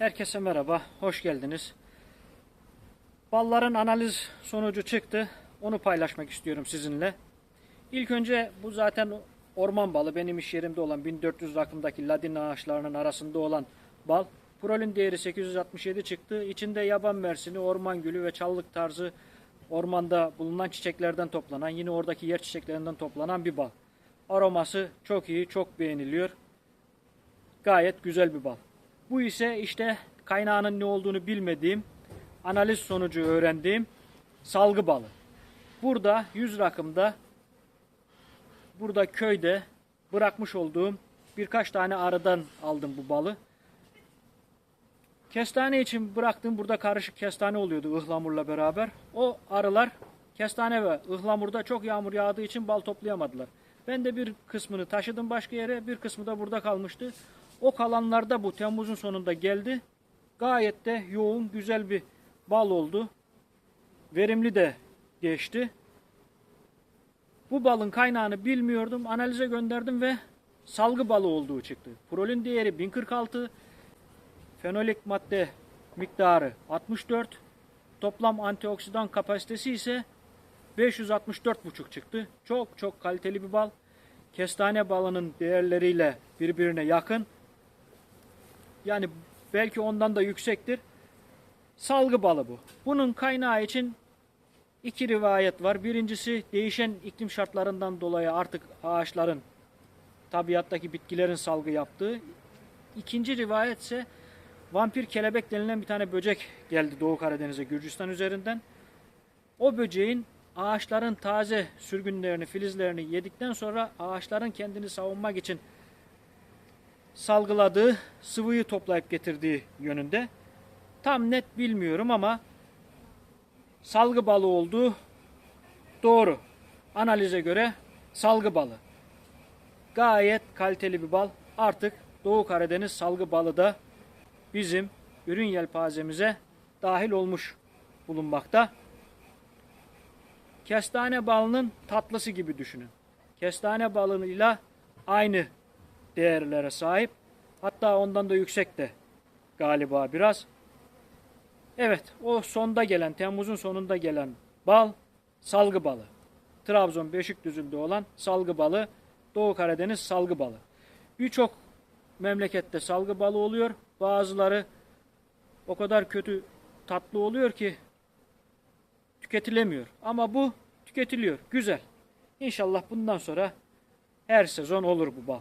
Herkese merhaba, hoş geldiniz. Balların analiz sonucu çıktı. Onu paylaşmak istiyorum sizinle. İlk önce bu zaten orman balı. Benim iş yerimde olan 1400 rakımdaki ladin ağaçlarının arasında olan bal. Prolin değeri 867 çıktı. İçinde yaban mersini, orman gülü ve çalılık tarzı ormanda bulunan çiçeklerden toplanan, yine oradaki yer çiçeklerinden toplanan bir bal. Aroması çok iyi, çok beğeniliyor. Gayet güzel bir bal. Bu ise işte kaynağının ne olduğunu bilmediğim, analiz sonucu öğrendiğim salgı balı. Burada 100 rakımda, burada köyde bırakmış olduğum birkaç tane arıdan aldım bu balı. Kestane için bıraktığım burada karışık kestane oluyordu ıhlamurla beraber. O arılar kestane ve ıhlamurda çok yağmur yağdığı için bal toplayamadılar. Ben de bir kısmını taşıdım başka yere, bir kısmı da burada kalmıştı. O kalanlarda bu Temmuz'un sonunda geldi. Gayet de yoğun, güzel bir bal oldu. Verimli de geçti. Bu balın kaynağını bilmiyordum. Analize gönderdim ve salgı balı olduğu çıktı. Prolin değeri 1046, fenolik madde miktarı 64, toplam antioksidan kapasitesi ise 564,5 çıktı. Çok çok kaliteli bir bal. Kestane balının değerleriyle birbirine yakın. Yani belki ondan da yüksektir. Salgı balı bu. Bunun kaynağı için iki rivayet var. Birincisi değişen iklim şartlarından dolayı artık ağaçların tabiattaki bitkilerin salgı yaptığı. İkinci rivayet ise vampir kelebek denilen bir tane böcek geldi Doğu Karadeniz'e Gürcistan üzerinden. O böceğin ağaçların taze sürgünlerini, filizlerini yedikten sonra ağaçların kendini savunmak için salgıladığı sıvıyı toplayıp getirdiği yönünde. Tam net bilmiyorum ama salgı balı olduğu doğru. Analize göre salgı balı. Gayet kaliteli bir bal. Artık Doğu Karadeniz salgı balı da bizim ürün yelpazemize dahil olmuş bulunmakta. Kestane balının tatlısı gibi düşünün. Kestane balıyla aynı değerlere sahip. Hatta ondan da yüksek de galiba biraz. Evet, o sonda gelen, Temmuz'un sonunda gelen bal salgı balı. Trabzon Beşikdüzü'nde olan salgı balı, Doğu Karadeniz salgı balı. Birçok memlekette salgı balı oluyor. Bazıları o kadar kötü tatlı oluyor ki tüketilemiyor. Ama bu tüketiliyor. Güzel. İnşallah bundan sonra her sezon olur bu bal.